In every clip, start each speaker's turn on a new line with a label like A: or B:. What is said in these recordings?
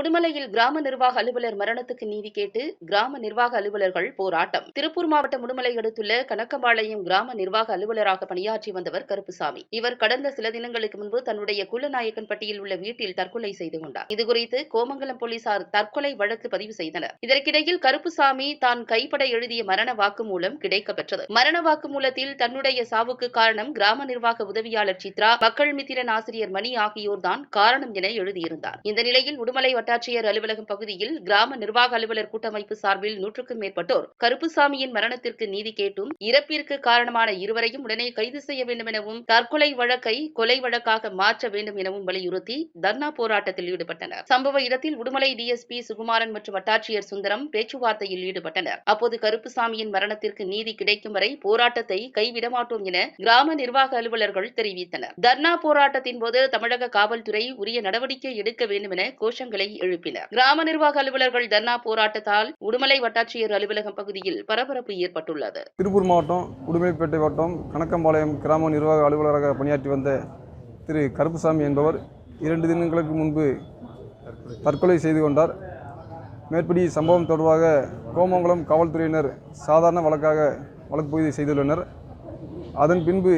A: உடுமலையில் கிராம நிர்வாக அலுவலர் மரணத்துக்கு நீதி கேட்டு கிராம நிர்வாக அலுவலர்கள் போராட்டம். திருப்பூர் மாவட்டம் உடுமலை அடுத்துள்ள கணக்கம்பாளையம் கிராம நிர்வாக அலுவலராக பணியாற்றி வந்தவர் கருப்புசாமி. இவர் கடந்த சில தினங்களுக்கு முன்பு தன்னுடைய குள்ளநாயக்கன்பட்டியில் உள்ள வீட்டில் தற்கொலை செய்து கொண்டார். இதுகுறித்து கோமங்கலம் போலீசார் தற்கொலை வழக்கு பதிவு செய்தனர். இதற்கிடையில் கருப்புசாமி தான் கைப்பட எழுதிய மரண வாக்குமூலம் கிடைக்கப்பெற்றது. மரண வாக்குமூலத்தில் தன்னுடைய சாவுக்கு காரணம் கிராம நிர்வாக உதவியாளர் சித்ரா மக்கள் மித்திரன் ஆசிரியர் மணி ஆகியோர்தான் காரணம் என எழுதியிருந்தார். இந்த நிலையில் உடுமலை வட்ட வட்டாட்சியர் அலுவலகம் பகுதியில் கிராம நிர்வாக அலுவலர் கூட்டமைப்பு சார்பில் நூற்றுக்கும் மேற்பட்டோர் கருப்புசாமியின் மரணத்திற்கு நீதி கேட்டும் இறப்பிற்கு காரணமான இருவரையும் உடனே கைது செய்ய வேண்டும் எனவும் தற்கொலை வழக்கை கொலை வழக்காக மாற்ற வேண்டும் எனவும் வலியுறுத்தி தர்ணா போராட்டத்தில் ஈடுபட்டனர். சம்பவ இடத்தில் உடுமலை டிஎஸ்பி சுகுமாரன் மற்றும் வட்டாட்சியர் சுந்தரம் பேச்சுவார்த்தையில் ஈடுபட்டனர். அப்போது கருப்புசாமியின் மரணத்திற்கு நீதி கிடைக்கும் வரை போராட்டத்தை கைவிடமாட்டோம் என கிராம நிர்வாக அலுவலர்கள் தெரிவித்தனர். தர்ணா போராட்டத்தின் போது தமிழக காவல்துறை உரிய நடவடிக்கை எடுக்க வேண்டும் என கோஷங்களை எழுப்பினர். கிராம நிர்வாக அலுவலர்கள் தர்ணா போராட்டத்தால் உடுமலை வட்டாட்சியர் அலுவலகம் பகுதியில் பரபரப்பு ஏற்பட்டுள்ளது.
B: திருப்பூர் மாவட்டம் உடுமலைப்பேட்டை வட்டம் கணக்கம்பாளையம் கிராம நிர்வாக அலுவலராக பணியாற்றி வந்த திரு கருப்புசாமி என்பவர் இரண்டு தினங்களுக்கு முன்பு தற்கொலை செய்து கொண்டார். மேற்படி சம்பவம் தொடர்பாக கோமங்கலம் காவல்துறையினர் சாதாரண வழக்காக வழக்குப்பதிவு செய்துள்ளனர். அதன் பின்பு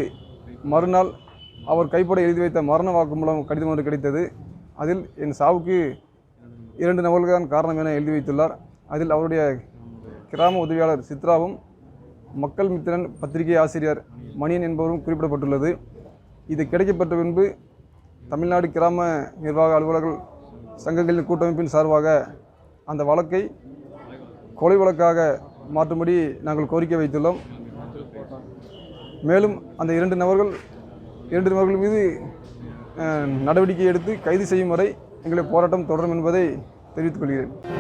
B: மறுநாள் அவர் கைப்பட எழுதி வைத்த மரண வாக்குமூலம் கடிதம் ஒன்று கிடைத்தது. அதில் என் சாவுக்கு இரண்டு நபர்கள் தான் காரணம் என எழுதி வைத்துள்ளார். அதில் அவருடைய கிராம உதவியாளர் சித்ராவும் மக்கள் மித்திரன் பத்திரிகை ஆசிரியர் மணியன் என்பவரும் குறிப்பிடப்பட்டுள்ளது. இது கிடைக்கப்பட்ட பின்பு தமிழ்நாடு கிராம நிர்வாக அலுவலர்கள் சங்கங்களின் கூட்டமைப்பின் சார்பாக அந்த வழக்கை கொலை வழக்காக மாற்றும்படி நாங்கள் கோரிக்கை வைத்துள்ளோம். மேலும் அந்த இரண்டு நபர்கள் இரண்டு நபர்கள் மீது நடவடிக்கை எடுத்து கைது செய்யும் வரை எங்களை போராட்டம் தொடரும் என்பதை தெரிவித்துக் கொள்கிறேன்.